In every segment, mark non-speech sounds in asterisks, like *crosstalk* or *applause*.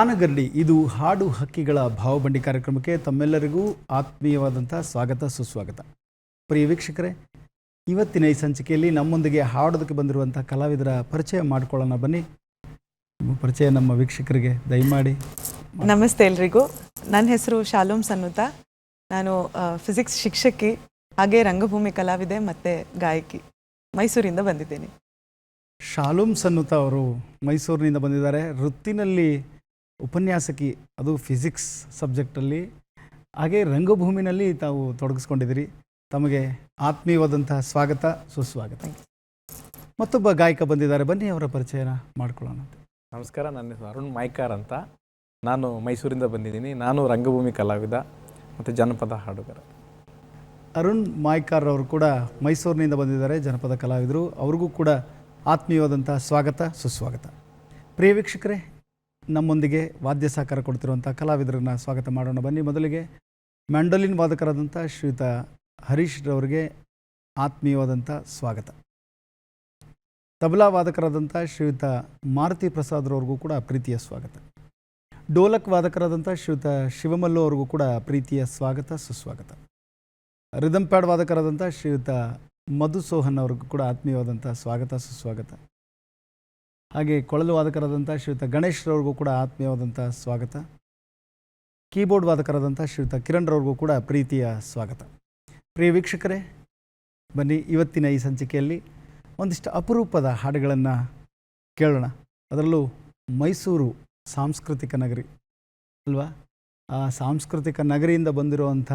ಗಾನಗರ್ಡಿ ಇದು ಹಾಡು ಹಕ್ಕಿಗಳ ಭಾವಬಂಡಿ ಕಾರ್ಯಕ್ರಮಕ್ಕೆ ತಮ್ಮೆಲ್ಲರಿಗೂ ಆತ್ಮೀಯವಾದಂಥ ಸ್ವಾಗತ ಸುಸ್ವಾಗತ. ಪ್ರಿಯ ವೀಕ್ಷಕರೇ ಇವತ್ತಿನ ಈ ಸಂಚಿಕೆಯಲ್ಲಿ ನಮ್ಮೊಂದಿಗೆ ಹಾಡೋದಕ್ಕೆ ಬಂದಿರುವಂಥ ಕಲಾವಿದರ ಪರಿಚಯ ಮಾಡಿಕೊಳ್ಳೋಣ ಬನ್ನಿ. ನಿಮ್ಮ ಪರಿಚಯ ನಮ್ಮ ವೀಕ್ಷಕರಿಗೆ ದಯಮಾಡಿ ನಮಸ್ತೆ ಎಲ್ರಿಗೂ. ನನ್ನ ಹೆಸರು ಶಾಲೋಮ್ ಸನ್ನುತ. ನಾನು ಫಿಸಿಕ್ಸ್ ಶಿಕ್ಷಕಿ ಹಾಗೆ ರಂಗಭೂಮಿ ಕಲಾವಿದೆ ಮತ್ತು ಗಾಯಕಿ ಮೈಸೂರಿಂದ ಬಂದಿದ್ದೇನೆ. ಶಾಲೋಮ್ ಸನ್ನುತ ಅವರು ಮೈಸೂರಿನಿಂದ ಬಂದಿದ್ದಾರೆ. ವೃತ್ತಿನಲ್ಲಿ ಉಪನ್ಯಾಸಕಿ ಅದು ಫಿಸಿಕ್ಸ್ ಸಬ್ಜೆಕ್ಟಲ್ಲಿ ಹಾಗೆ ರಂಗಭೂಮಿನಲ್ಲಿ ತಾವು ತೊಡಗಿಸ್ಕೊಂಡಿದ್ದೀರಿ. ತಮಗೆ ಆತ್ಮೀಯವಾದಂತಹ ಸ್ವಾಗತ ಸುಸ್ವಾಗತ. ಮತ್ತೊಬ್ಬ ಗಾಯಕ ಬಂದಿದ್ದಾರೆ. ಬನ್ನಿ ಅವರ ಪರಿಚಯನ ಮಾಡ್ಕೊಳ್ಳೋಣ. ನಮಸ್ಕಾರ ನನ್ನ ಹೆಸರು ಅರುಣ್ ಮೈಕಾರ್ ಅಂತ. ನಾನು ಮೈಸೂರಿಂದ ಬಂದಿದ್ದೀನಿ. ನಾನು ರಂಗಭೂಮಿ ಕಲಾವಿದ ಮತ್ತು ಜನಪದ ಹಾಡುಗಾರ. ಅರುಣ್ ಮಾಯ್ಕಾರ್ ಅವರು ಕೂಡ ಮೈಸೂರಿನಿಂದ ಬಂದಿದ್ದಾರೆ ಜನಪದ ಕಲಾವಿದರು. ಅವ್ರಿಗೂ ಕೂಡ ಆತ್ಮೀಯವಾದಂತಹ ಸ್ವಾಗತ ಸುಸ್ವಾಗತ. ಪ್ರಿಯ ವೀಕ್ಷಕರೇ ನಮ್ಮೊಂದಿಗೆ ವಾದ್ಯ ಸಹಕಾರ ಕೊಡ್ತಿರುವಂಥ ಕಲಾವಿದರನ್ನು ಸ್ವಾಗತ ಮಾಡೋಣ. ಬನ್ನಿ ಮೊದಲಿಗೆ ಮ್ಯಾಂಡೋಲಿನ್ ವಾದಕರಾದಂಥ ಶ್ರೀಯುತ ಹರೀಶ್ ರವರಿಗೆ ಆತ್ಮೀಯವಾದಂಥ ಸ್ವಾಗತ. ತಬಲಾ ವಾದಕರಾದಂಥ ಶ್ರೀಯುತ ಮಾರುತಿ ಪ್ರಸಾದ್ರವ್ರಿಗೂ ಕೂಡ ಪ್ರೀತಿಯ ಸ್ವಾಗತ. ಡೋಲಕ್ ವಾದಕರಾದಂಥ ಶ್ರೀಯುತ ಶಿವಮಲ್ಲೋ ಅವ್ರಿಗೂ ಕೂಡ ಪ್ರೀತಿಯ ಸ್ವಾಗತ, ಸುಸ್ವಾಗತ. ರಿದಮ್ ಪ್ಯಾಡ್ ವಾದಕರಾದಂಥ ಶ್ರೀಯುತ ಮಧುಸೋಹನ್ ಅವ್ರಿಗೂ ಕೂಡ ಆತ್ಮೀಯವಾದಂಥ ಸ್ವಾಗತ, ಸುಸ್ವಾಗತ. ಹಾಗೆ ಕೊಳಲು ವಾದಕರಾದಂಥ ಶ್ರೀಯುತ ಗಣೇಶ್ ರವ್ರಿಗೂ ಕೂಡ ಆತ್ಮೀಯವಾದಂಥ ಸ್ವಾಗತ. ಕೀಬೋರ್ಡ್ ವಾದಕರಾದಂಥ ಶ್ರೀಯುತ ಕಿರಣ್ ರವ್ರಿಗೂ ಕೂಡ ಪ್ರೀತಿಯ ಸ್ವಾಗತ. ಪ್ರಿಯ ವೀಕ್ಷಕರೇ, ಬನ್ನಿ ಇವತ್ತಿನ ಈ ಸಂಚಿಕೆಯಲ್ಲಿ ಒಂದಿಷ್ಟು ಅಪರೂಪದ ಹಾಡುಗಳನ್ನು ಕೇಳೋಣ. ಅದರಲ್ಲೂ ಮೈಸೂರು ಸಾಂಸ್ಕೃತಿಕ ನಗರಿ ಅಲ್ವಾ? ಆ ಸಾಂಸ್ಕೃತಿಕ ನಗರಿಯಿಂದ ಬಂದಿರುವಂಥ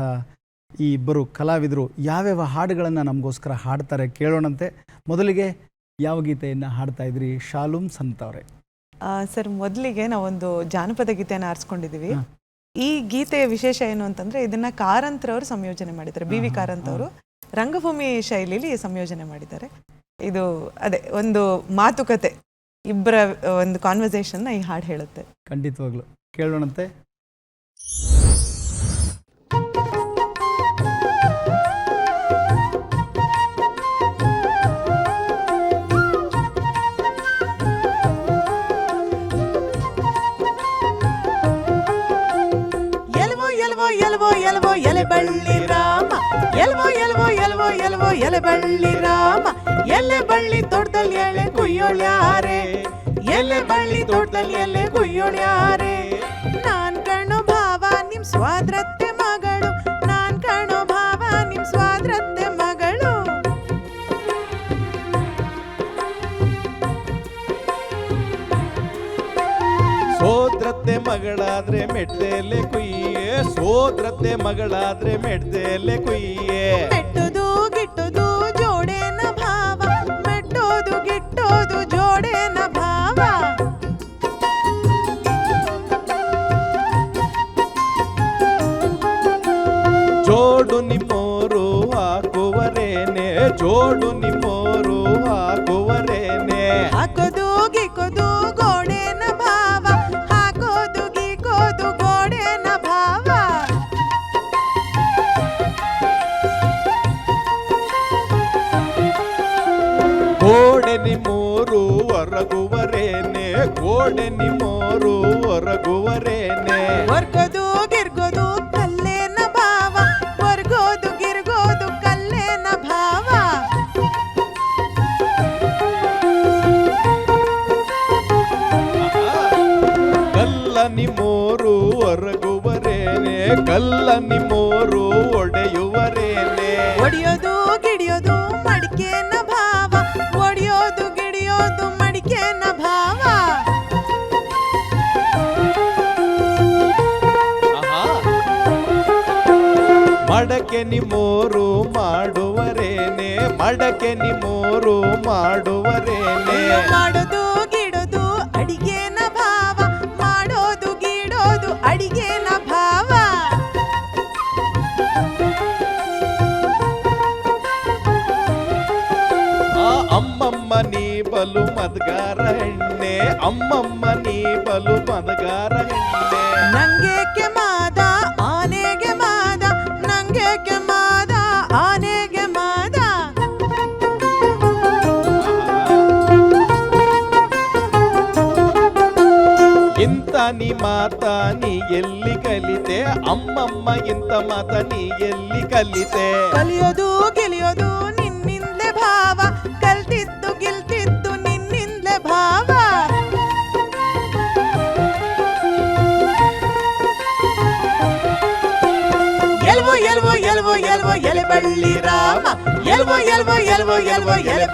ಈ ಇಬ್ಬರು ಕಲಾವಿದರು ಯಾವ್ಯಾವ ಹಾಡುಗಳನ್ನು ನಮಗೋಸ್ಕರ ಹಾಡ್ತಾರೆ ಕೇಳೋಣಂತೆ. ಮೊದಲಿಗೆ ಯಾವ ಗೀತೆಯನ್ನು ಹಾಡ್ತಾ ಇದ್ರಿ? ಶಾಲೂಮ್ ಸಂತ ಅವರೇ. ಆ, ಸರ್ ಮೊದಲಿಗೆ ನಾವೊಂದು ಜಾನಪದ ಗೀತೆಯನ್ನು ಆರಿಸ್ಕೊಂಡಿದ್ದೀವಿ ಈ ಗೀತೆಯ ವಿಶೇಷ ಏನು ಅಂತಂದ್ರೆ ಇದನ್ನ ಕಾರಂತ್ ಅವರು ಸಂಯೋಜನೆ ಮಾಡಿದ್ದಾರೆ. ಬಿ ವಿ ಕಾರಂತ್ ಅವರು ರಂಗಭೂಮಿ ಶೈಲಿಯಲ್ಲಿ ಸಂಯೋಜನೆ ಮಾಡಿದ್ದಾರೆ. ಇದು ಅದೇ ಒಂದು ಮಾತುಕತೆ ಇಬ್ಬರ ಒಂದು ಕಾನ್ವರ್ಸೇಷನ್ನ ಈ ಹಾಡು ಹೇಳುತ್ತೆ. ಖಂಡಿತವಾಗ್ಲು. ಕೇಳೋಣಂತೆ. ఎలవో ఎలవో ఎలబళ్ళి రామ ఎలవో ఎలవో ఎలవో ఎలవో ఎలబళ్ళి రామ ఎల్లె బళ్ళి తోటల్ ఎలె కుయ్యోళ్ళారే ఎల్లె బళ్ళి తోటల్ ఎల్లె కుయ్యోళ్ళారే ಮಗಳಾದ್ರೆ ಮೆಟ್ಟೆಲೆ ಕುಯ್ಯೆ ಸೋದ್ರತೆ ಮಗಳಾದ್ರೆ ಮೆಟ್ಟೆಲೆ ಕುಯ್ಯೆ. ಮೆಟ್ಟುದು ಗಿಟ್ಟುದು ಜೋಡೇನ ಭಾವ ಮೆಟ್ಟೋದು ಗಿಟ್ಟೋದು ಗೋಡೆ ನಿಮ್ಮೋರು ಹೊರಗುವರೇನೆ ವರ್ಗೋದು ಗಿರ್ಗೋದು ಕಲ್ಲೇನ ಭಾವ. ವರ್ಗೋದು ಗಿರ್ಗೋದು ಕಲ್ಲೇನ ಭಾವ. ಕಲ್ಲ ನಿಮ್ಮೋರು ಹೊರಗುವರೇನೆ ಕಲ್ಲ ನಿಮ್ಮೋರು ಮಡಕೆ ನಿಮೋರು ಮಾಡುವರೇನೆ ಮಡಕೆ ನಿಮೋರು ಮಾಡುವರೇನೆ. ಮಾಡೋದು ಗಿಡೋದು ಅಡಿಗೆನ ಭಾವ. ಮಾಡೋದು ಗಿಡೋದು ಅಡಿಗೆನ ಭಾವ. ಆ ಅಮ್ಮಮ್ಮ ನೀ ಬಲು ಮದ್ಗಾರ ಹೆಣ್ಣೆ ಅಮ್ಮಮ್ಮ ನೀ ಬಲು ಮದ್ಗಾರ ಹೆಣ್ಣೆ. ನಂಗೇಕೆ ಮಾತ ನೀ ಎಲ್ಲಿ ಕಲಿತೆ ಅಮ್ಮಮ್ಮ ಇಂತ ಮಾತ ನೀ ಎಲ್ಲಿ ಕಲಿತೆ ಕಲಿಯೋದು ಗೆಲಿಯೋದು ನಿನ್ನಿಂದಲೇ ಭಾವ ಕಲ್ತಿದ್ದು ಗೆಲ್ತಿದ್ದು ನಿನ್ನಿಂದಲೇ ಭಾವ ಎಲ್ವೋ ಎಲ್ವೋ ಎಲ್ವೋ ಎಲ್ವೋ ಎಲೆ ಬಳ್ಳಿ ರಾಮ ಎಲ್ವೋ ಎಲ್ವೋ ಎಲ್ವೋ ಎಲ್ವೋ ಎಲೆ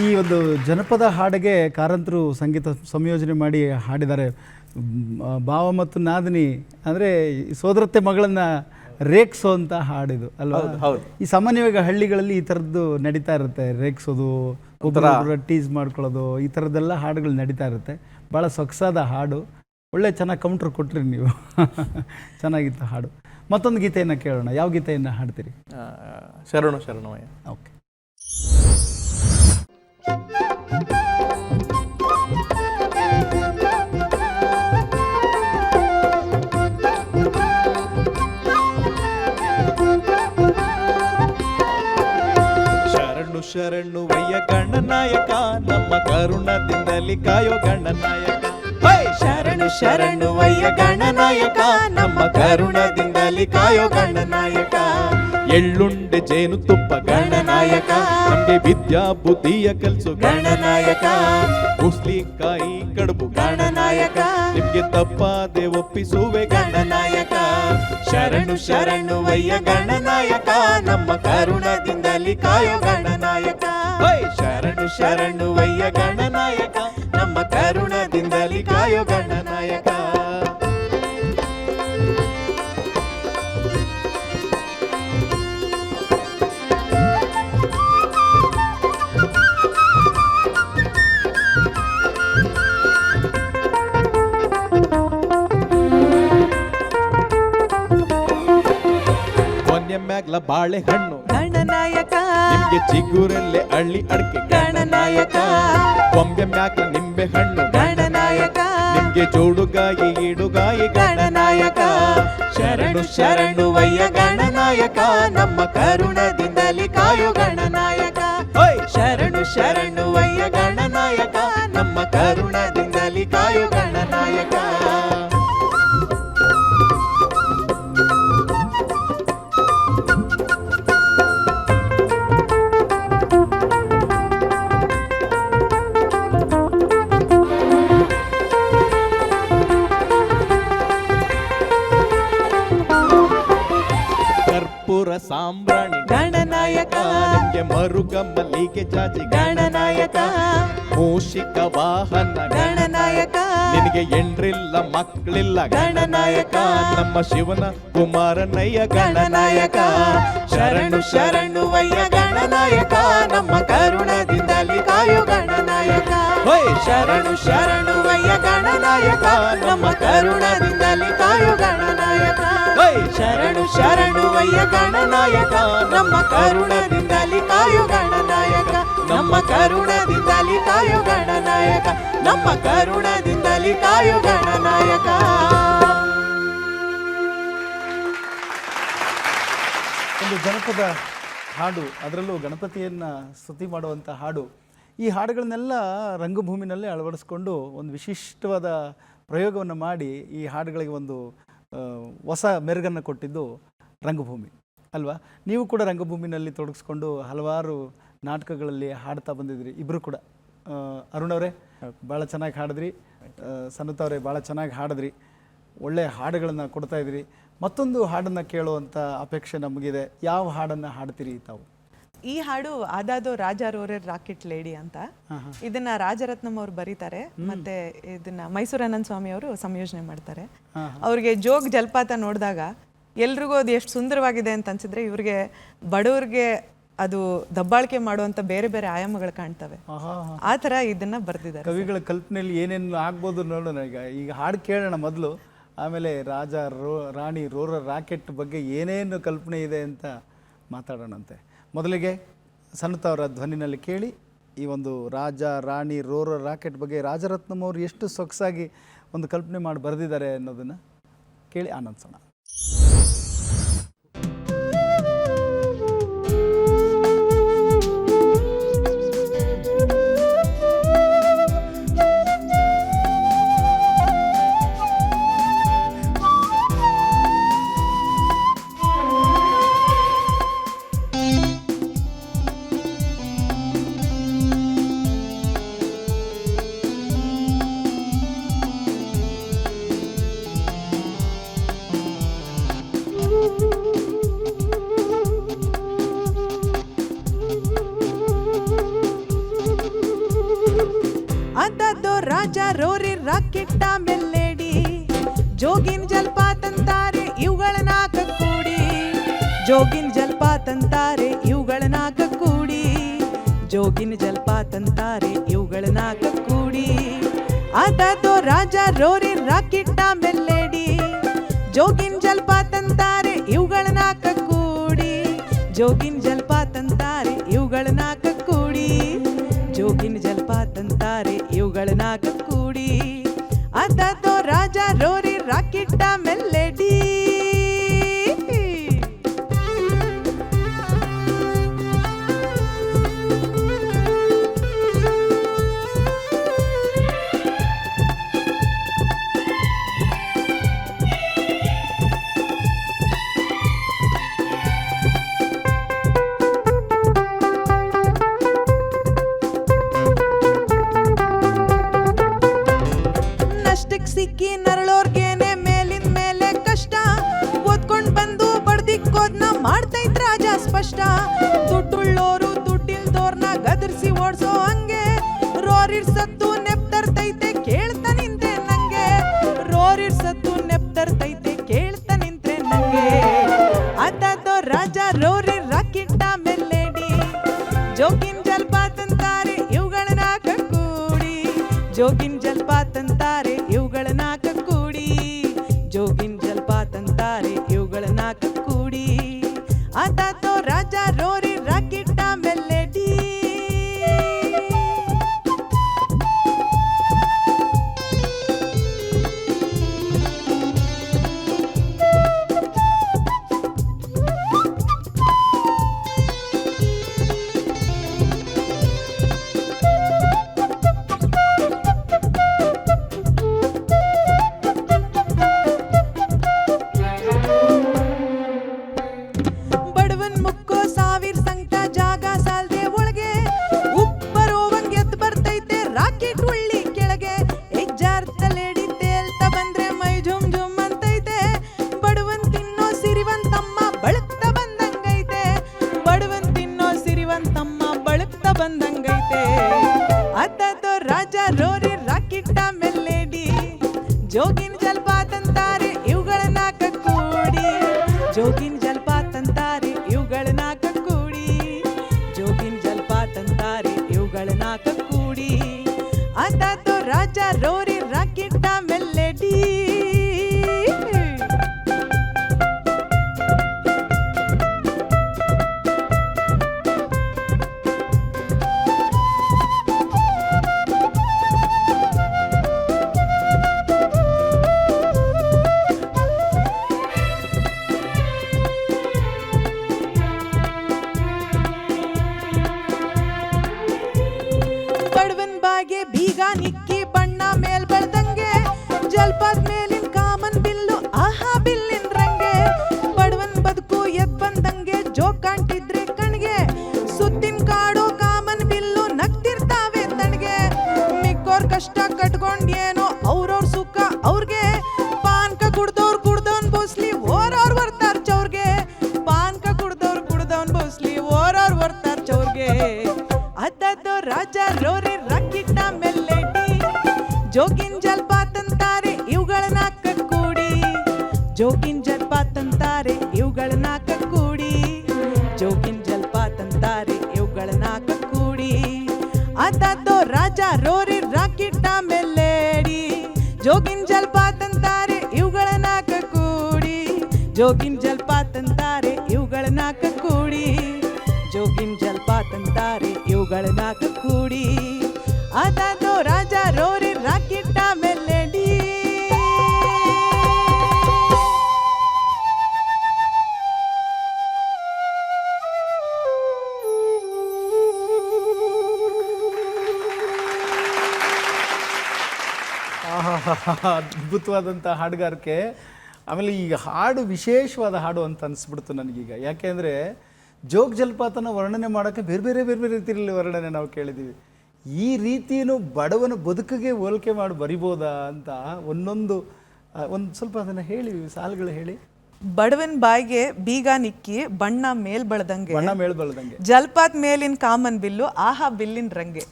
ಈ ಒಂದು ಜನಪದ ಹಾಡಿಗೆ ಕಾರಂತರು ಸಂಗೀತ ಸಂಯೋಜನೆ ಮಾಡಿ ಹಾಡಿದ್ದಾರೆ. ಭಾವ ಮತ್ತು ನಾದಿನಿ ಅಂದರೆ ಸೋದರತ್ತೆ ಮಗಳನ್ನು ಅಂತ ಹಾಡಿದು ಅಲ್ವಾ? ಹೌದು. ಈ ಸಾಮಾನ್ಯವಾಗಿ ಹಳ್ಳಿಗಳಲ್ಲಿ ಈ ಥರದ್ದು ನಡೀತಾ ಇರುತ್ತೆ. ರೇಕ್ಸೋದು ಒಬ್ಬರ ಟೀಸ್ ಮಾಡ್ಕೊಳ್ಳೋದು ಈ ಥರದ್ದೆಲ್ಲ ಹಾಡುಗಳು ನಡೀತಾ ಇರುತ್ತೆ. ಭಾಳ ಸೊಗಸಾದ ಹಾಡು. ಒಳ್ಳೆ ಚೆನ್ನಾಗಿ ಕೌಂಟ್ರ್ ಕೊಟ್ರಿ ನೀವು. *laughs* ಚೆನ್ನಾಗಿತ್ತು ಹಾಡು. ಮತ್ತೊಂದು ಗೀತೆಯನ್ನು ಕೇಳೋಣ. ಯಾವ ಗೀತೆಯನ್ನು ಹಾಡ್ತೀರಿ? ಶರಣೋ ಶರಣು ಶರಣಮಯ್ಯ ಓಕೆ. ಶರಣು ವಯ್ಯ ಗಣನಾಯಕ, ನಮ್ಮ ಕರುಣದಿಂದಲಿ ಕಾಯೋ ಗಣನಾಯಕ! ಶರಣು ಶರಣು ವಯ್ಯ ಗಣನಾಯಕ, ನಮ್ಮ ಕರುಣದಿಂದಲಿ ಕಾಯೋ ಗಣನಾಯಕ ಎಳ್ಳುಂಡೆ ಜೇನು ತುಪ್ಪ ಗಣನಾಯಕ ನಮ್ಗೆ ವಿದ್ಯಾ ಬುದ್ಧಿಯ ಕಲ್ಸು ಗಣನಾಯಕ ಉಸ್ಲಿಕಾಯಿ ಕಡುಬು ಗಣನಾಯಕ ನಿಮ್ಗೆ ತಪ್ಪಾದೆ ಒಪ್ಪಿಸುವೆ ಗಣನಾಯಕ ಶರಣು ಶರಣು ವಯ್ಯ ಗಣನಾಯಕ ನಮ್ಮ ಕರುಣದಿಂದಲಿ ಕಾಯೋ ಗಣನಾಯಕ ಹೇ! ಶರಣು ಶರಣು ವಯ್ಯ ಗಣನಾಯಕ ನಮ್ಮ ಕರುಣದಿಂದಲಿ ಕಾಯೋ ಗಣನಾಯಕ ಮ್ಯಾಗ್ಲ ಬಾಳೆಹಣ್ಣು. ಗಣನಾಯಕ. ನಿಮ್ಗೆ ಚಿಗುರಲ್ಲೇ ಅಳ್ಳಿ ಅಡಕೆ ಗಣನಾಯಕ. ಕೊಂಬೆ ಮ್ಯಾಗ್ಲ ನಿಂಬೆ ಹಣ್ಣು ಗಣನಾಯಕ. ನಿಮ್ಗೆ ಜೋಡುಗಾಯಿ ಇಡುಗಾಯಿ ಗಣನಾಯಕ. ಶರಣು ಶರಣು ವಯ್ಯ ಗಣನಾಯಕ. ನಮ್ಮ ಕರುಣದಿಂದಲಿ ನಿಮ್ಗೆ ಮರುಗ ಮಲ್ಲಿಗೆ ಜಾಜಿ ಗಣನಾಯಕ. ಮೂಷಿಕ ವಾಹನ ಗಣನಾಯಕ. ನಿನಗೆ ಎಂಡ್ರಿಲ್ಲ ಮಕ್ಕಳಿಲ್ಲ ಗಣನಾಯಕ. ನಮ್ಮ ಶಿವನ ಕುಮಾರನಯ್ಯ ಗಣನಾಯಕ. ಶರಣು ಶರಣು ವಯ್ಯ ಗಣನಾಯಕ. ನಮ್ಮ ಕರುಣದಿಂದಲಿ ಕಾಯು ಗಣನಾಯಕ. ಶರಣು ಶರಣು ವಯ್ಯ ಗಣನಾಯಕ ನಮ್ಮ ಕರುಣದಿಂದಲಿ ಕಾಯೋ ಗಣನಾಯಕ. ಶರಣು ಶರಣು ವಯ್ಯ ಗಣನಾಯಕ ನಮ್ಮ ಕರುಣದಿಂದಲಿ ಕಾಯೋ ಗಣನಾಯಕ. ನಮ್ಮ ಕರುಣದಿಂದಲಿ ಕಾಯೋ ಗಣನಾಯಕ ನಮ್ಮ ಕರುಣದಿಂದಲಿ ಕಾಯೋ ಗಣನಾಯಕ. ಒಂದು ಜನಪದ ಹಾಡು ಅದರಲ್ಲೂ ಗಣಪತಿಯನ್ನ ಸ್ತುತಿ ಮಾಡುವಂಥ ಹಾಡು. ಈ ಹಾಡುಗಳನ್ನೆಲ್ಲ ರಂಗಭೂಮಿನಲ್ಲೇ ಅಳವಡಿಸ್ಕೊಂಡು ಒಂದು ವಿಶಿಷ್ಟವಾದ ಪ್ರಯೋಗವನ್ನು ಮಾಡಿ ಈ ಹಾಡುಗಳಿಗೆ ಒಂದು ಹೊಸ ಮೆರುಗನ್ನು ಕೊಟ್ಟಿದ್ದು ರಂಗಭೂಮಿ, ಅಲ್ವಾ? ನೀವು ಕೂಡ ರಂಗಭೂಮಿನಲ್ಲಿ ತೊಡಗಿಸ್ಕೊಂಡು ಹಲವಾರು ನಾಟಕಗಳಲ್ಲಿ ಹಾಡ್ತಾ ಬಂದಿದ್ರಿ ಇಬ್ಬರು ಕೂಡ. ಅರುಣ್ ಅವರೇ, ಭಾಳ ಚೆನ್ನಾಗಿ ಹಾಡಿದ್ರಿ. ಅವರೇ, ಭಾಳ ಚೆನ್ನಾಗಿ ಹಾಡಿದ್ರಿ. ಒಳ್ಳೆಯ ಹಾಡುಗಳನ್ನು ಕೊಡ್ತಾ ಇದ್ರಿ ಮತ್ತೊಂದು ಹಾಡನ್ನು ಕೇಳುವಂಥ ಅಪೇಕ್ಷೆ ನಮಗಿದೆ. ಯಾವ ಹಾಡನ್ನು ಹಾಡ್ತೀರಿ ತಾವು? ಈ ಹಾಡು ಆದಾದೋ ರಾಜ ರೋರರ್ ರಾಕೆಟ್ ಲೇಡಿ ಅಂತ. ಇದನ್ನ ರಾಜರತ್ನಂ ಅವರು ಬರೀತಾರೆ ಮತ್ತೆ ಇದನ್ನ ಮೈಸೂರು ಅನಂದ್ ಸ್ವಾಮಿ ಅವರು ಸಂಯೋಜನೆ ಮಾಡ್ತಾರೆ. ಅವ್ರಿಗೆ ಜೋಗ್ ಜಲಪಾತ ನೋಡಿದಾಗ ಎಲ್ರಿಗೂ ಅದು ಎಷ್ಟು ಸುಂದರವಾಗಿದೆ ಅಂತ ಅನ್ಸಿದ್ರೆ ಇವ್ರಿಗೆ ಬಡವ್ರಿಗೆ ಅದು ದಬ್ಬಾಳಿಕೆ ಮಾಡುವಂತ ಬೇರೆ ಬೇರೆ ಆಯಾಮಗಳು ಕಾಣ್ತವೆ. ಆ ತರ ಇದನ್ನ ಬರ್ದಿದ್ದಾರೆ ಕವಿಗಳ ಕಲ್ಪನೆಯಲ್ಲಿ ಏನೇನು ಆಗ್ಬೋದು ನೋಡೋಣ ಈಗ. ಈಗ ಹಾಡು ಕೇಳೋಣ ಮೊದಲು. ಆಮೇಲೆ ರಾಜ ರೋ ರಾಣಿ ರೋರ ರಾಕೆಟ್ ಬಗ್ಗೆ ಏನೇನು ಕಲ್ಪನೆ ಇದೆ ಅಂತ ಮಾತಾಡೋಣಂತೆ. ಮೊದಲಿಗೆ ಸನ್ನತ ಅವರ ಧ್ವನಿನಲ್ಲಿ ಕೇಳಿ ಈ ಒಂದು ರಾಜ, ರಾಣಿ, ರೋರ ರಾಕೆಟ್ ಬಗ್ಗೆ ರಾಜರತ್ನಂ ಅವರು ಎಷ್ಟು ಸೊಗಸಾಗಿ ಒಂದು ಕಲ್ಪನೆ ಮಾಡಿ ಬರೆದಿದ್ದಾರೆ ಅನ್ನೋದನ್ನು ಕೇಳಿ ಆನಂದಿಸೋಣ. ರಾಜ ರೋರಿ ರಾಕೆಟ್ಟ ಮೆಲ್ಲೇಡಿ ಜೋಗಿನ್ ಜಲಪಾತಂತಾರೆ ಇವುಗಳ ನಾಕ ಕೂಡಿ ಜೋಗಿನ್ ಜಲಪಾತಂತಾರೆ ಇವುಗಳ ನಾಕ ಕೂಡಿ ಜೋಗಿನ ಜಲಪಾತಂತಾರೆ ಇವುಗಳ ನಾಕ ಕೂಡಿ ಆತಾತೋ ರಾಜ ರೋರಿ ರಾಕೆಟ್ಟ ಮೆಲ್ಲೇಡಿ ಜೋಗಿನ್ ಜಲಪಾತಂತಾರೆ ಇವುಗಳ ನಾಕ ಕೂಡಿ ಜೋಗಿನ್ ಜಲಪಾತಂತಾರೆ ಜಲಪಾತಂತಾರೆ ಇವುಗಳ ನಾಕ ಕೂಡಿ ಜೋಗಿನ್ ಜಲಪಾತಂತಾರೆ ಇವುಗಳ ನಾಕ ಜೋಗಿನ್ ಜಲಪಾತಂತಾರೆ ಇವುಗಳ ನಾಕ ಕೂಡಿ ಜೋಗಿನ್ ಜಲಪಾತಂತಾರೆ ಇವುಗಳ ನಾಕ ಕೂಡಿ ಅದ್ದದ್ದು ರಾಜ ರೋರಿ ರಾಕಿಟ್ಟ ಮೆಲ್ಲೇಡಿ ಜೋಗಿನ್ ಜಲಪಾತಂತಾರೆ ಇವುಗಳ ನಾಕ ಕೂಡಿ ಜೋಗಿನ್ ಜಲಪಾತಂತಾರೆ ಇವುಗಳ ನಾಕ ಕೂಡಿ ಜೋಗಿನ್ ಜಲಪಾತಂತಾರೆ ಇವುಗಳ ನಾಕ ಕೂಡಿ ಅದ್ಭುತವಾದಂಥ ಹಾಡುಗಾರಿಕೆ. ಆಮೇಲೆ ಈಗ ಹಾಡು ವಿಶೇಷವಾದ ಹಾಡು ಅಂತ ಅನಿಸ್ಬಿಡ್ತು ನನಗೀಗ. ಯಾಕೆಂದರೆ ಜೋಗ ಜಲಪಾತನ ವರ್ಣನೆ ಮಾಡೋಕ್ಕೆ ಬೇರೆ ಬೇರೆ ಬೇರೆ ಬೇರೆ ರೀತಿಯಲ್ಲಿ ವರ್ಣನೆ ನಾವು ಕೇಳಿದ್ದೀವಿ ಈ ರೀತಿಯೂ ಬಡವನ ಬದುಕಿಗೆ ಹೋಲಿಕೆ ಮಾಡಿ ಬರಿಬೋದಾ ಅಂತ ಒಂದೊಂದು ಒಂದು ಸ್ವಲ್ಪ ಅದನ್ನು ಹೇಳಿ ಸಾಲುಗಳು ಹೇಳಿ. ಬಡವನ್ ಬಾಯಿಗೆ ಬೀಗ ನಿಕ್ಕಿ ಬಣ್ಣ ಮೇಲ್ ಬಳದಂಗೆ. ಬಣ್ಣ ಮೇಲ್ ಬಳದಂಗೆ. ಜಲ್ಪಾತ್ ಮೇಲಿನ ಕಾಮನ್ ಬಿಲ್ಲು ಆಹಾ ಬಿಲ್ಲಿನ ರಂಗೆ.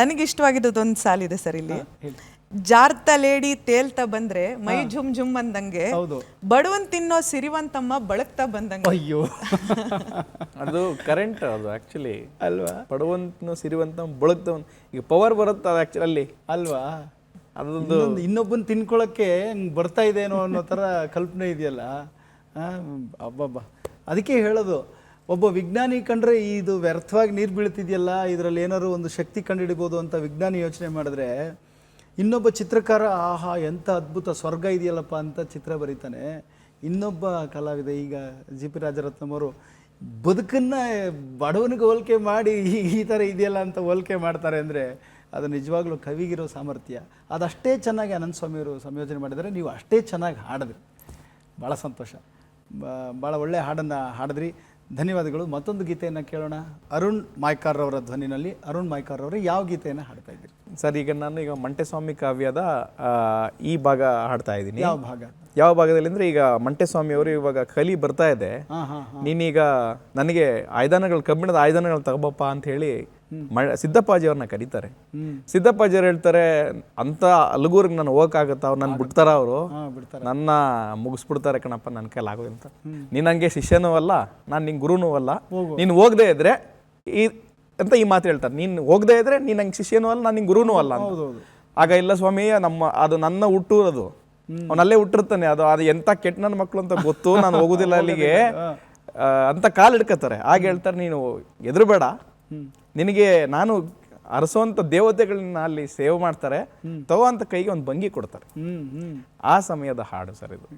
ನನಗೆ ಇಷ್ಟವಾಗಿದ್ದೊಂದು ಸಾಲಿದೆ ಸರ್ ಇಲ್ಲಿ. ಜಾರ್ತ ಲೇಡಿ ತೇಲ್ತಾ ಬಂದ್ರೆ ಮೈ ಝುಮ್ ಝುಮ್ ಅಂದಂಗೆ ಹೌದು. ಬಡವನ್ ತಿನ್ನೋ ಸಿರಿವಂತಮ್ಮ ಬಳಕ್ತಾ ಬಂದಂಗೆ. ಅಯ್ಯೋ. *laughs* ಅದು ಕರೆಂಟ್ ಅದು ಆಕ್ಚುಲಿ ಅಲ್ವಾ? ಬಡವನ್ ಸಿರಿವಂತಮ್ಮ ಬಳಕ್ತಾ ಈಗ ಪವರ್ ಬರುತ್ತೆ ಅದು ಆಕ್ಚುಲಿ ಅಲ್ಲಿ? ಅಲ್ವಾ? ಅದೊಂದು ಇನ್ನೊಬ್ಬನ್ ಇನ್ನೊಬ್ಬನ ತಿನ್ಕೊಳಕ್ಕೆ ಹಂಗ್ ಬರ್ತಾ ಇದೇನೋ ಅನ್ನೋ ಥರ ಕಲ್ಪನೆ ಇದೆಯಲ್ಲ? ಅಬ್ಬಬ್ಬ. ಅದಕ್ಕೆ ಹೇಳೋದು ಒಬ್ಬ ವಿಜ್ಞಾನಿ ಕಂಡ್ರೆ ಇದು ವ್ಯರ್ಥವಾಗಿ ನೀರು ಬೀಳ್ತಿದೆಯಲ್ಲ ಇದರಲ್ಲಿ ಏನಾದ್ರು ಒಂದು ಶಕ್ತಿ ಕಂಡುಹಿಡಿಬೋದು ಅಂತ ವಿಜ್ಞಾನಿ ಯೋಚನೆ ಮಾಡಿದ್ರೆ ಇನ್ನೊಬ್ಬ ಚಿತ್ರಕಾರ, ಆಹಾ, ಎಂಥ ಅದ್ಭುತ ಸ್ವರ್ಗ ಇದೆಯಲ್ಲಪ್ಪ ಅಂತ ಚಿತ್ರ ಬರೀತಾನೆ. ಇನ್ನೊಬ್ಬ ಕಲಾವಿದ, ಈಗ ಜಿ ಪಿ ರಾಜರತ್ನಂ ಅವರು ಬದುಕನ್ನ ಬಡವನಿಗೆ ಹೋಲಿಕೆ ಮಾಡಿ ಈ- ಥರ ಇದೆಯಲ್ಲ ಅಂತ ಹೋಲಿಕೆ ಮಾಡ್ತಾರೆ ಅಂದರೆ ಅದು ನಿಜವಾಗ್ಲೂ ಕವಿಗಿರೋ ಸಾಮರ್ಥ್ಯ. ಅದಷ್ಟೇ ಚೆನ್ನಾಗಿ ಅನಂತ ಸ್ವಾಮಿಯವರು ಸಂಯೋಜನೆ ಮಾಡಿದರೆ ನೀವು ಅಷ್ಟೇ ಚೆನ್ನಾಗಿ ಹಾಡಿದ್ರಿ. ಭಾಳ ಸಂತೋಷ. ಭಾಳ ಒಳ್ಳೆ ಹಾಡನ್ನು ಹಾಡಿದ್ರಿ. ಧನ್ಯವಾದಗಳು. ಮತ್ತೊಂದು ಗೀತೆಯನ್ನು ಕೇಳೋಣ. ಅರುಣ್ ಮಾಯ್ಕಾರ್ರವರ ಧ್ವನಿನಲ್ಲಿ. ಅರುಣ್ ಮಾಯ್ಕಾರ್ ಅವರು ಯಾವ ಗೀತೆಯನ್ನು ಹಾಡ್ತಾ ಇದ್ದೀರಿ? ಸರ್ ಈಗ ನಾನು ಈಗ ಮಂಟೆಸ್ವಾಮಿ ಕಾವ್ಯದ ಈ ಭಾಗ ಹಾಡ್ತಾ ಇದ್ದೀನಿ. ಯಾವ ಭಾಗ? ಯಾವ ಭಾಗದಲ್ಲಿ ಅಂದ್ರೆ ಈಗ ಮಂಟೆಸ್ವಾಮಿ ಅವರು ಇವಾಗ ಕಲಿ ಬರ್ತಾ ಇದೆ. ನೀನೀಗ ನನಗೆ ಆಯ್ದಾನಗಳು ಕಬ್ಬಿಣದ ಆಯ್ದಾನಗಳು ತಗೋಬಪ್ಪ ಅಂತ ಹೇಳಿ ಮ ಸಿದ್ದಪ್ಪಾಜಿ ಅವ್ರನ್ನ ಕರೀತಾರೆ. ಸಿದ್ದಪ್ಪಾಜಿ ಅವ್ರು ಹೇಳ್ತಾರೆ ಅಂತ ಅಲಗೂರಿಗೆ ನಾನು ಹೋಗಕ್ಕಾಗತ್ತ? ಅವ್ರು ನನ್ನ ಬಿಡ್ತಾರ ಅವರು. ನನ್ನ ಮುಗಿಸ್ಬಿಡ್ತಾರೆ ಕಣಪ್ಪ ನನ್ನ ಕೈಲಿ ಆಗೋದು ಅಂತ. ನೀನ್ ಹಂಗೆ ಶಿಷ್ಯನೂ ಅಲ್ಲ ನಾನು ನಿನ್ ಗುರುನೂ ಅಲ್ಲ. ನೀನು ಹೋಗದೆ ಇದ್ರೆ ಈ ಅಂತ ಈ ಮಾತು ಹೇಳ್ತಾರೆ. ನೀನು ಹೋಗದೆ ಇದ್ರೆ ನೀನು ನಂಗೆ ಶಿಷ್ಯನೂ ಅಲ್ಲ ನಾನು ನಿಂಗೆ ಗುರುನೂ ಅಲ್ಲ ಅಂತ. ಆಗ ಇಲ್ಲ ಸ್ವಾಮಿ ನಮ್ಮ ಅದು ನನ್ನ ಹುಟ್ಟೂರದು. ಅವನಲ್ಲೇ ಹುಟ್ಟಿರ್ತಾನೆ. ಅದು ಅದು ಎಂತ ಕೆಟ್ಟ ನನ್ನ ಮಕ್ಕಳು ಅಂತ ಗೊತ್ತು ನಾನು ಹೋಗುದಿಲ್ಲ *laughs* ಅಲ್ಲಿಗೆ. ಆ, ಅಂತ ಕಾಲು ಇಡ್ಕತ್ತಾರೆ ಆಗ ಹೇಳ್ತಾರೆ ನೀನು ಎದುರುಬೇಡ. ನಿನಗೆ ನಾನು ಅರಸುವಂತ ದೇವತೆಗಳನ್ನ ಅಲ್ಲಿ ಸೇವ್ ಮಾಡ್ತಾರೆ. ತಗೋ ಅಂತ ಕೈಗೆ ಒಂದು ಭಂಗಿ ಕೊಡ್ತಾರೆ. ಆ ಸಮಯದ ಹಾಡು ಸರ್ ಇದು.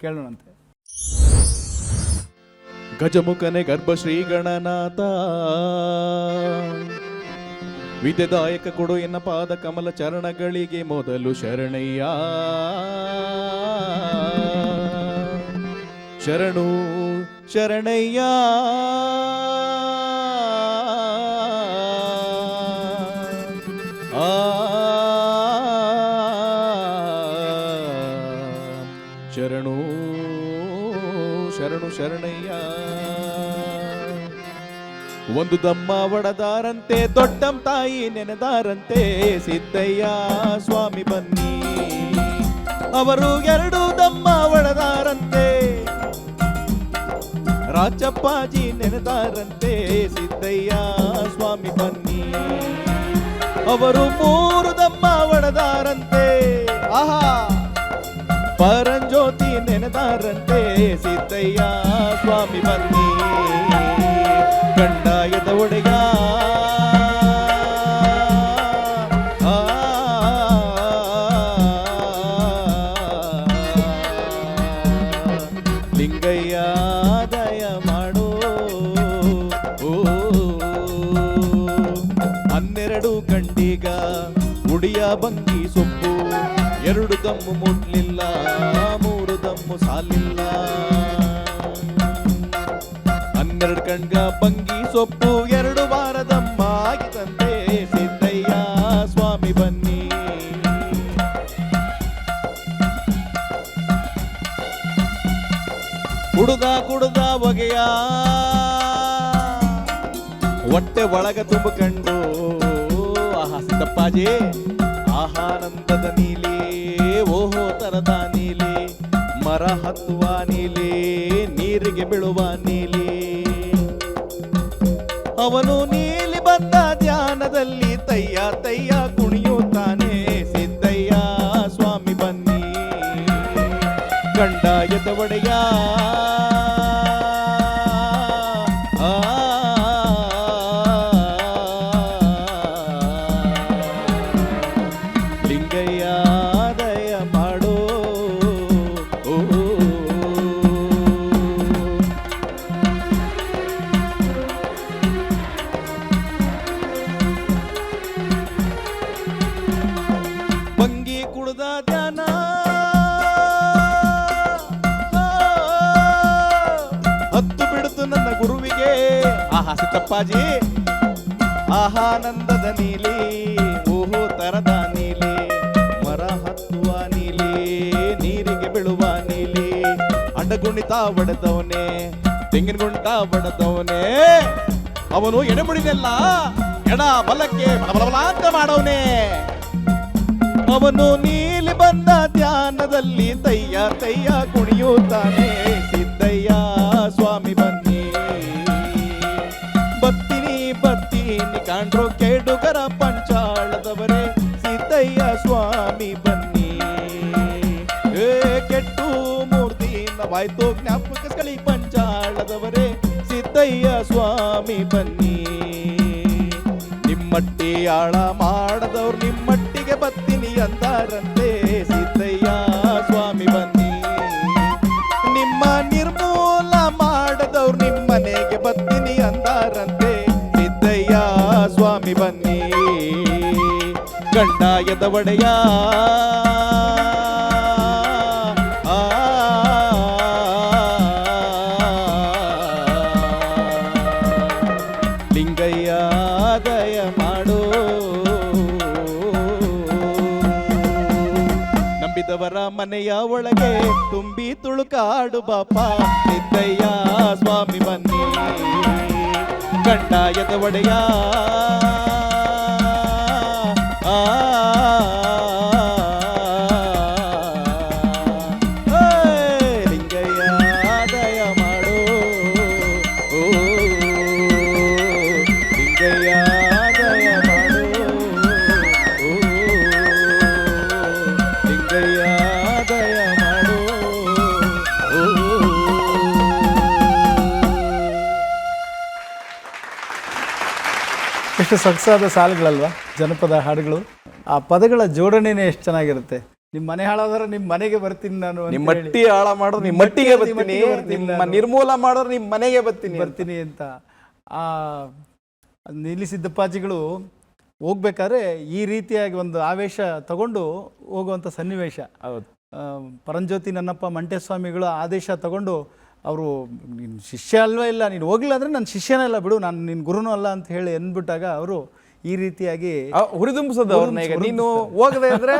ಕೇಳೋಣಂತೆ. ಗಜಮುಖನೆ ಗರ್ಭ ಶ್ರೀ ಗಣನಾಥ ವಿದ್ಯದಾಯಕ ಕೊಡು ಎನ್ನ ಪಾದ ಕಮಲ ಚರಣಗಳಿಗೆ ಮೊದಲು ಶರಣಯ್ಯ. ಶರಣು ಶರಣಯ್ಯ. ಒಂದು ದಮ್ಮ ಒಡದಾರಂತೆ, ದೊಡ್ಡಂ ತಾಯಿ ನೆನೆದಾರಂತೆ, ಸಿದ್ದಯ್ಯ ಸ್ವಾಮಿ ಬನ್ನಿ. ಅವರು ಎರಡು ದಮ್ಮ ಒಡದಾರಂತೆ, ರಾಜಪ್ಪಾಜಿ ನೆನೆದಾರಂತೆ, ಸಿದ್ದಯ್ಯ ಸ್ವಾಮಿ ಬನ್ನಿ. ಅವರು ಮೂರು ದಮ್ಮ ಒಡದಾರಂತೆ, ಆಹಾ! ಪರಂಜ್ಯೋತಿ ನೆನೆದಾರಂತೆ, ಸಿದ್ದಯ್ಯ ಸ್ವಾಮಿ ಬನ್ನಿ. ದಮ್ಮು ಮುಟ್ಲಿಲ್ಲ ಮೂರು ದಮ್ಮು ಸಾಲಿಲ್ಲ. ಹನ್ನೆರಡು ಕಣ್ಗ ಬಂಗಿ ಸೊಪ್ಪು ಎರಡು ವಾರದಮ್ಮ ಆಗಿದಂತೆ ಸಿದ್ದಯ್ಯ, ಸ್ವಾಮಿ ಬನ್ನಿ. ಕುಡುದ ಕುಡುದ ಬಗೆಯ ಹೊಟ್ಟೆ ಒಳಗ ತುಂಬಿಕೊಂಡು ಆಹಾ ಸಿದ್ದಪ್ಪಾಜಿ ಆಹಾನಂದದ ನೀಲಿ, ಓಹೋ ತರದ ನೀಲಿ, ಮರ ಹತ್ತುವ ನೀಲಿ, ನೀರಿಗೆ ಬೀಳುವ ನೀಲಿ. ಅವನು ನೀಲಿ ಬಂದ ಧ್ಯಾನದಲ್ಲಿ ತಯ್ಯ ತಯ್ಯ ಕುಣಿಯುತ್ತಾನೆ, ಸಿದ್ದಯ್ಯ ಸ್ವಾಮಿ ಬನ್ನಿ. ಕಂಡಾಯದ ಒಡೆಯ ತೆಂಗಿನ ಗುಣಿತ ಬಡದವನೇ. ಅವನು ಎಡಬಡಿದೆಲ್ಲ ಎಡ ಬಲಕ್ಕೆ ಬಲಬಲಾಂತ ಮಾಡವನೇ ಅವನು ನೀಲಿ ಬಂದ ಧ್ಯಾನದಲ್ಲಿ ತಯ್ಯ ತಯ್ಯ ಕುಣಿಯುತ್ತಾನೆ. ಸಿದ್ದಯ್ಯ, ಸ್ವಾಮಿ ಬನ್ನಿ. ಬತ್ತಿನಿ, ಬತ್ತೀನಿ ಕಾಣ್ರೋ ಕೇಡುಗರ ಪಂಚಾಳದವರೇ. ಸಿದ್ದಯ್ಯ, ಸ್ವಾಮಿ ಬನ್ನಿ. ಏ, ಕೆಟ್ಟು ಮೂರ್ತಿಯಿಂದ ನವಾಯ್ತು ಆಳ ಮಾಡದವ್ರು ನಿಮ್ಮಟ್ಟಿಗೆ ಬತ್ತೀನಿ ಅಂತಾರಂತೆ ಸಿದ್ದಯ್ಯ, ಸ್ವಾಮಿ ಬನ್ನಿ. ನಿಮ್ಮ ನಿರ್ಮೂಲ ಮಾಡದವ್ರು ನಿಮ್ಮನೆಗೆ ಬತ್ತೀನಿ ಅಂದಾರಂತೆ. ಸಿದ್ದಯ್ಯ, ಸ್ವಾಮಿ ಬನ್ನಿ. ಗಂಡಾಯದ ಒಡೆಯ. ನಂಬಿದವರ ಮನೆಯ ಒಳಗೆ ತುಂಬಿ ತುಳುಕಾಡು ಬಾಪ ಸಿದ್ದಯ್ಯ ಸ್ವಾಮಿ ಬನ್ನಿ. ಕಡ್ಡಾಯದ ಒಡೆಯ. ಆ. ಎಷ್ಟು ಸೊಗಸಾದ ಸಾಲುಗಳಲ್ವಾ? ಜನಪದ ಹಾಡುಗಳು. ಆ ಪದಗಳ ಜೋಡಣೆನೇ ಎಷ್ಟು ಚೆನ್ನಾಗಿರುತ್ತೆ. ನಿಮ್ಮ ಮನೆ ಹಾಳಾದ್ರೆ ನಿಮ್ಮ ಮನೆಗೆ ಬರ್ತೀನಿ ನಾನು ಅಂತ ನಿಮ್ಮ ಹೇಳಿ. ಮಟ್ಟಿ ಹಾಳ ಮಾಡೋರು ನಿಮ್ಮ ಮಟ್ಟಿಗೆ ಬರ್ತೀನಿ. ಮಟ್ಟಿಗೆ ಬರ್ತೀನಿ ನಿಮ್ಮ ನಾನು. ನಿರ್ಮೂಲ ಮಾಡೋರು ನಿಮ್ಮ ಮನೆಗೆ ಬರ್ತೀನಿ ಬರ್ತೀನಿ ಅಂತ. ಆ ನಿಲ್ಲಿಸಿದ್ದಪ್ಪಾಜಿಗಳು ಹೋಗ್ಬೇಕಾದ್ರೆ ಈ ರೀತಿಯಾಗಿ ಒಂದು ಆವೇಶ ತಗೊಂಡು ಹೋಗುವಂಥ ಸನ್ನಿವೇಶ. ಹೌದು. ಆ, ಪರಂಜ್ಯೋತಿ ನನ್ನಪ್ಪ ಮಂಟೇಸ್ವಾಮಿಗಳು ಆದೇಶ ತಗೊಂಡು ಅವರು ನಿನ್ನ ಶಿಷ್ಯ ಅಲ್ವೇ ಇಲ್ಲ? ನೀನು ಹೋಗಿಲ್ಲ ಅಂದರೆ ನನ್ನ ಶಿಷ್ಯನೇ ಇಲ್ಲ ಬಿಡು ನಾನು ನಿನ್ನ ಗುರುನೂ ಅಲ್ಲ ಅಂತ ಹೇಳಿ ಅಂದ್ಬಿಟ್ಟಾಗ ಅವರು ಈ ರೀತಿಯಾಗಿ ಹುರಿದುಂಬಿಸೋದು ಅವ್ರನ್ನ ಈಗ. ನೀನು ಹೋಗದೆ ಇದ್ರೆ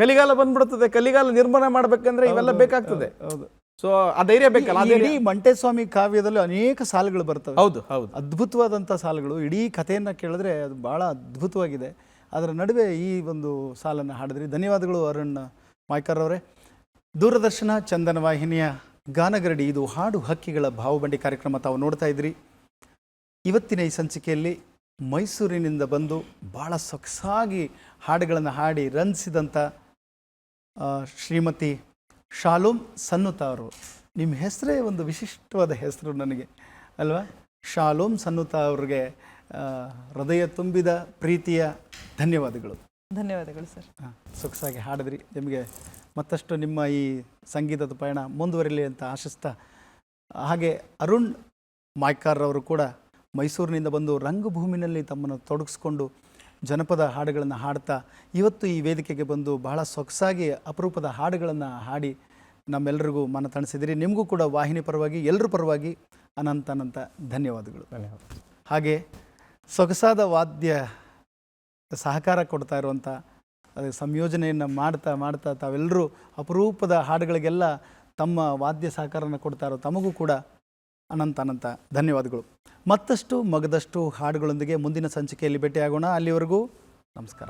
ಕಲಿಗಾಲ ಬಂದ್ಬಿಡ್ತದೆ ಕಲಿಗಾಲ ನಿರ್ಮಾಣ ಮಾಡ್ಬೇಕಂದ್ರೆ ಇವೆಲ್ಲ ಬೇಕಾಗ್ತದೆ. ಹೌದು ಸೊ ಆ ಧೈರ್ಯ ಬೇಕಲ್ಲ ಇಡೀ ಮಂಟೇಸ್ವಾಮಿ ಕಾವ್ಯದಲ್ಲಿ ಅನೇಕ ಸಾಲುಗಳು ಬರ್ತವೆ. ಹೌದು ಹೌದು. ಅದ್ಭುತವಾದಂಥ ಸಾಲುಗಳು. ಇಡೀ ಕಥೆಯನ್ನು ಕೇಳಿದ್ರೆ ಅದು ಭಾಳ ಅದ್ಭುತವಾಗಿದೆ. ಅದರ ನಡುವೆ ಈ ಒಂದು ಸಾಲನ್ನು ಹಾಡಿದ್ರಿ. ಧನ್ಯವಾದಗಳು ಅರುಣ್ ಮಾಯ್ಕರ್ ಅವರೇ. ದೂರದರ್ಶನ ಚಂದನ ವಾಹಿನಿಯ ಗಾನಗರಡಿ, ಇದು ಹಾಡು ಹಕ್ಕಿಗಳ ಭಾವಬಂಡಿ ಕಾರ್ಯಕ್ರಮ ತಾವು ನೋಡ್ತಾ ಇದ್ರಿ ಇವತ್ತಿನ ಈ ಸಂಚಿಕೆಯಲ್ಲಿ ಮೈಸೂರಿನಿಂದ ಬಂದು ಭಾಳ ಸೊಗಸಾಗಿ ಹಾಡುಗಳನ್ನು ಹಾಡಿ ರಂಜಿಸಿದಂಥ ಶ್ರೀಮತಿ ಶಾಲೋಮ್ ಸನ್ನುತ ಅವರು. ನಿಮ್ಮ ಹೆಸರೇ ಒಂದು ವಿಶಿಷ್ಟವಾದ ಹೆಸರು ನನಗೆ, ಅಲ್ವಾ? ಶಾಲೋಮ್ ಸನ್ನುತ ಅವ್ರಿಗೆ ಹೃದಯ ತುಂಬಿದ ಪ್ರೀತಿಯ ಧನ್ಯವಾದಗಳು. ಧನ್ಯವಾದಗಳು ಸರ್. ಸೊಗಸಾಗಿ ಹಾಡಿದ್ರಿ. ನಿಮಗೆ ಮತ್ತಷ್ಟು ನಿಮ್ಮ ಈ ಸಂಗೀತದ ಪಯಣ ಮುಂದುವರಿಲಿ ಅಂತ ಆಶಿಸ್ತಾ ಹಾಗೆ ಅರುಣ್ ಮಾಯ್ಕಾರ್ರವರು ಕೂಡ ಮೈಸೂರಿನಿಂದ ಬಂದು ರಂಗಭೂಮಿನಲ್ಲಿ ತಮ್ಮನ್ನು ತೊಡಗಿಸ್ಕೊಂಡು ಜನಪದ ಹಾಡುಗಳನ್ನು ಹಾಡ್ತಾ ಇವತ್ತು ಈ ವೇದಿಕೆಗೆ ಬಂದು ಬಹಳ ಸೊಗಸಾಗಿ ಅಪರೂಪದ ಹಾಡುಗಳನ್ನು ಹಾಡಿ ನಮ್ಮೆಲ್ಲರಿಗೂ ಮನ ತಣಿಸಿದಿರಿ. ನಿಮಗೂ ಕೂಡ ವಾಹಿನಿ ಪರವಾಗಿ ಎಲ್ಲರ ಪರವಾಗಿ ಅನಂತ ಅನಂತ ಧನ್ಯವಾದಗಳು. ಹಾಗೆ ಸೊಗಸಾದ ವಾದ್ಯ ಸಹಕಾರ ಕೊಡ್ತಾ ಇರುವಂಥ, ಅದೇ ಸಂಯೋಜನೆಯನ್ನು ಮಾಡ್ತಾ ಮಾಡ್ತಾ ತಾವೆಲ್ಲರೂ ಅಪರೂಪದ ಹಾಡುಗಳಿಗೆಲ್ಲ ತಮ್ಮ ವಾದ್ಯ ಸಹಕಾರನ ಕೊಡ್ತಾ ಇರೋ ತಮಗೂ ಕೂಡ ಅನಂತ ಅನಂತ ಧನ್ಯವಾದಗಳು. ಮತ್ತಷ್ಟು ಮಗದಷ್ಟು ಹಾಡುಗಳೊಂದಿಗೆ ಮುಂದಿನ ಸಂಚಿಕೆಯಲ್ಲಿ ಭೇಟಿಯಾಗೋಣ. ಅಲ್ಲಿವರೆಗೂ ನಮಸ್ಕಾರ.